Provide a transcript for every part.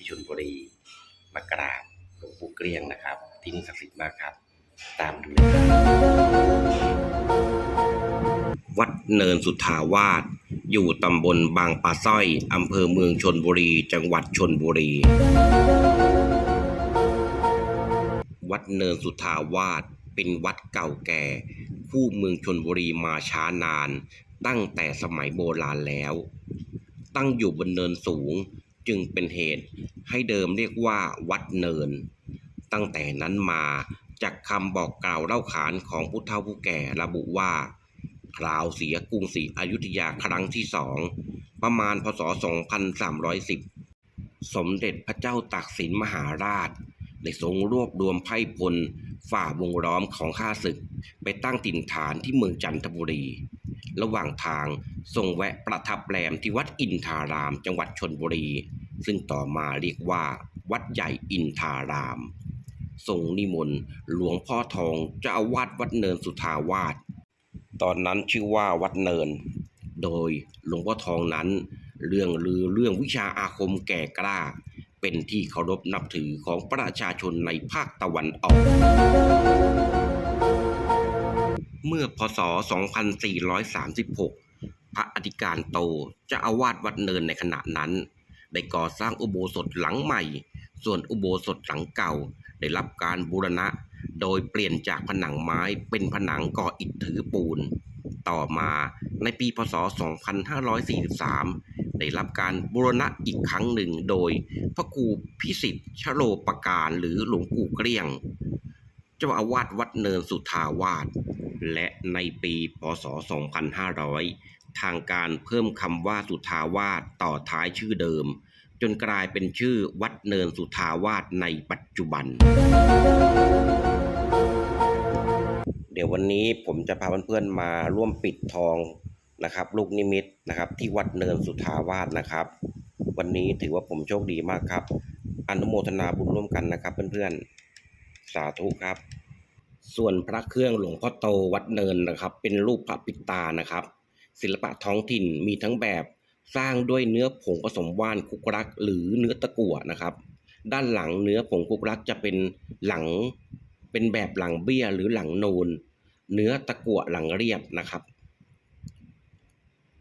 ที่ชลบุรีมากราบหลวงปู่เกลี้ยงนะครับ ที่นี่ศักดิ์สิทธิ์มากครับ ตามดูเลยวัดเนินสุทธาวาสอยู่ตำบลบางปะสร้อยอำเภอเมืองชนบุรี จังหวัดชนบุรี วัดเนินสุทธาวาสเป็นวัดเก่าแก่คู่เมืองชนบุรีมาช้านาน ตั้งแต่สมัยโบราณแล้ว ตั้งอยู่บนเนินสูง จึงเป็นเหตุให้เดิมเรียกว่าวัดเนิน ตั้งแต่นั้นมาจากคำบอกกล่าวเล่าขานของผู้เฒ่าผู้แก่ระบุว่า คราวเสียกรุงศรีอยุธยาครั้งที่สอง ประมาณพศ 2310 สมเด็จพระเจ้าตากสินมหาราช ได้ทรงรวบรวมไพ่พลฝ่าวงล้อมของข้าศึก ไปตั้งถิ่นฐานที่เมืองจันทบุรี ระหว่างทางทรงแวะประทับแรมที่วัดอินทารามจังหวัดชนบุรี ซึ่งต่อมาเรียกว่า วัดใหญ่อินทาราม ทรงนิมนต์หลวงพ่อทองเจ้าอาวาสวัดเนินสุทาวาสตอนนั้นชื่อว่าวัดเนิน โดยหลวงพ่อทองนั้น เรื่องลือเรื่องวิชาอาคมแก่กล้า เป็นที่เคารพนับถือของประชาชนในภาคตะวันออก เมื่อพศ 2436 พระอธิการโตเจะอาวาสวัดเนินในขณะนั้น ได้ก่อสร้างอุโบสถหลังใหม่ ส่วนอุโบสถหลังเก่า ได้รับการบูรณะ โดยเปลี่ยนจากผนังไม้เป็นผนังก่ออิฐถือปูน ต่อมาในปีพศ 2543 ได้รับการบูรณะอีกครั้งหนึ่งโดยพระครูพิสิทธิ์ชโลปการหรือหลวงปู่เกลี้ยง เจ้าอาวาสวัดเนินสุทาวาสและในปีพศ 2500 ทางการเพิ่มคำว่าสุทาวาสต่อท้ายชื่อเดิม จนกลายเป็นชื่อวัดเนินสุทาวาสในปัจจุบัน เดี๋ยววันนี้ผมจะพาเพื่อนๆมาร่วมปิดทองนะครับ ลูกนิมิตนะครับ ที่วัดเนินสุทาวาสนะครับ วันนี้ถือว่าผมโชคดีมากครับอนุโมทนาบุญร่วมกันนะครับเพื่อนๆสาธุครับ ส่วนพระเครื่องหลวงพ่อโตวัดเนินนะครับ เป็นรูปพระปิดตานะครับ ศิลปะท้องถิ่นมีทั้งแบบสร้างด้วยเนื้อผงผสมว่านคุกรัก หรือเนื้อตะกั่วนะครับ ด้านหลังเนื้อผงคุกรักจะเป็นหลังเป็นแบบหลังเบี้ยหรือหลังโนน เนื้อตะกั่วหลังเรียบนะครับ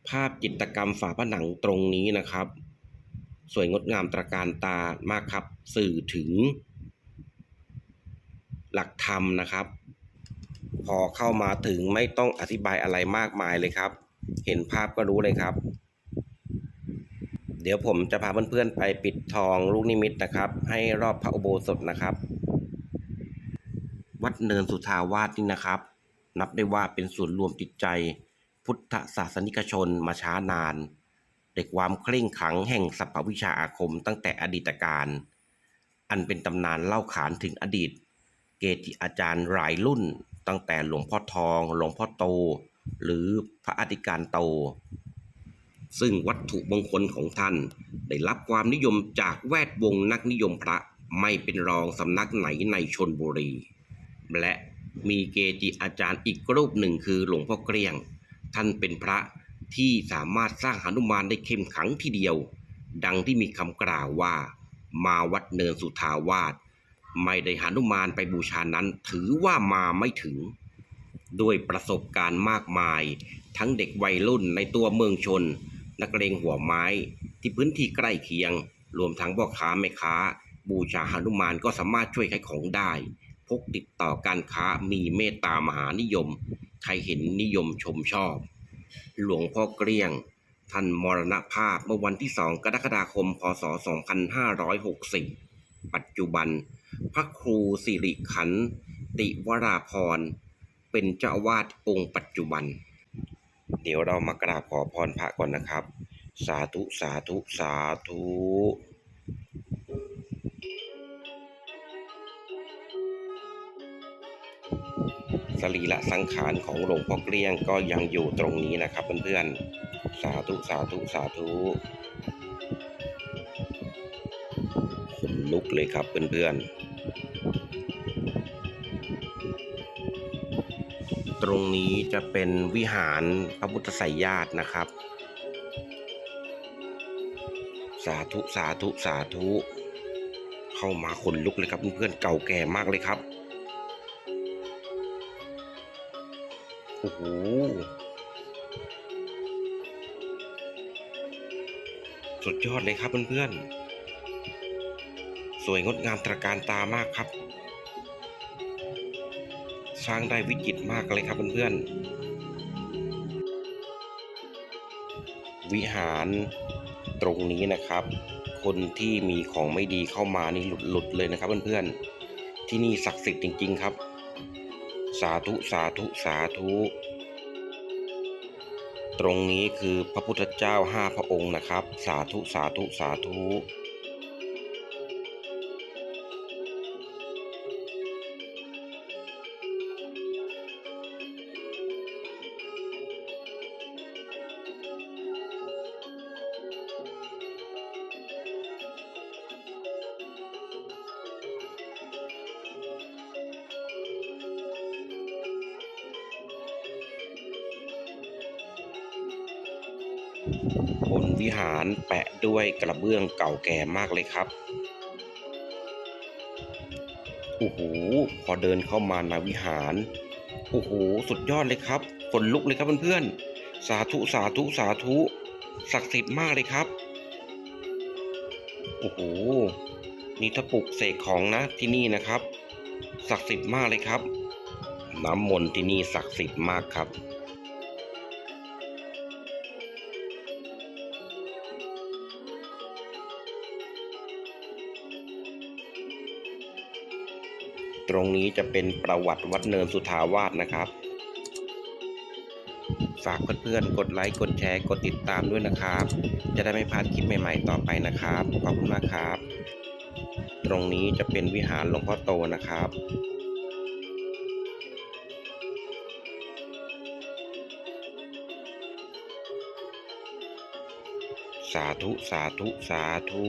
ภาพจิตรกรรมฝาผนังตรงนี้นะครับ สวยงดงามตระการตามากครับสื่อถึง หลักธรรมนะครับ พอเข้ามาถึงไม่ต้องอธิบายอะไรมากมายเลยครับ เห็นภาพก็รู้เลยครับ เดี๋ยวผมจะพาเพื่อนๆไปปิดทองลูกนิมิตนะครับ ให้รอบพระอุโบสถนะครับ วัดเนินสุทาวาสนี่นะครับ นับได้ว่าเป็นศูนย์รวมจิตใจ พุทธศาสนิกชนมาช้านานเด้วยความเคร่งขังแห่งสัพพวิชาอาคมตั้งแต่อดีตการ อันเป็นตำนานเล่าขานถึงอดีต เกจิอาจารย์หลายรุ่น ตั้งแต่หลวงพ่อทอง หลวงพ่อโต หรือพระอธิการโต ซึ่งวัตถุมงคลของท่าน ได้รับความนิยมจากแวดวงนักนิยมพระไม่เป็นรองสำนักไหนในชนบุรี และมีเกจิอาจารย์อีกรูปหนึ่งคือหลวงพ่อเกลี้ยง ท่านเป็นพระที่สามารถสร้างหนุมานได้เข้มขังทีเดียว ดังที่มีคำกล่าวว่า มาวัดเนินสุทาวาสไม่ได้หานุมานไปบูชานั้นถือว่ามาไม่ถึง ด้วยประสบการณ์มากมาย ทั้งเด็กวัยรุ่นในตัวเมืองชน นักเลงหัวไม้ที่พื้นที่ใกล้เคียง รวมทั้งพ่อค้าแม่ค้า บูชาหนุมานก็สามารถช่วยขายของได้ พกติดต่อการค้ามีเมตตามหานิยม ใครเห็นนิยมชมชอบ หลวงพ่อเกลี้ยง ท่านมรณภาพเมื่อวันที่2กรกฎาคม พศ 2560ปัจจุบัน พระครูสิริขันติวราพร เป็นเจ้าอาวาสองค์ปัจจุบัน เดี๋ยวเรามากราบขอพรพระก่อนนะครับ สาธุสาธุสาธุสรีระสังขารของหลวงพ่อเกลี้ยงก็ยังอยู่ตรงนี้นะครับเพื่อนๆ สาธุสาธุสาธุขนลุกเลยครับเพื่อนๆ ตรงนี้จะเป็นวิหารพระพุทธไสยญาตินะครับ สาธุสาธุสาธุ เข้ามาขนลุกเลยครับเพื่อนๆเก่าแก่มากเลยครับโอ้โหสุดยอดเลยครับเพื่อนๆสวยงดงามตระการตามากครับ สร้างได้วิจิตรมากเลยครับเพื่อนๆ วิหารตรงนี้นะครับ คนที่มีของไม่ดีเข้ามานี่หลุดหลุดเลยนะครับเพื่อนๆ ที่นี่ศักดิ์สิทธิ์จริง ๆ ครับ สาธุสาธุสาธุตรงนี้คือพระพุทธเจ้าห้าพระองค์นะครับ สาธุสาธุสาธุ บนวิหารแปะด้วยกระเบื้องเก่าแก่มากเลยครับ โอ้โห พอเดินเข้ามาในวิหาร โอ้โห สุดยอดเลยครับขนลุกเลยครับเพื่อนๆ สาธุสาธุสาธุ ศักดิ์สิทธิ์มากเลยครับ โอ้โห นี่ถ้าปลุกเสกของนะที่นี่นะครับ ศักดิ์สิทธิ์มากเลยครับ น้ำมนต์ที่นี่ศักดิ์สิทธิ์มากครับ ตรงนี้จะเป็นประวัติวัดเนินสุทาวาสนะครับ ฝากเพื่อนๆ กดไลค์ กดแชร์ กดติดตามด้วยนะครับ จะได้ไม่พลาดคลิปใหม่ๆ ต่อไปนะครับ ขอบคุณมากครับ ตรงนี้จะเป็นวิหารหลวงพ่อโตนะครับสาธุ สาธุ สาธุ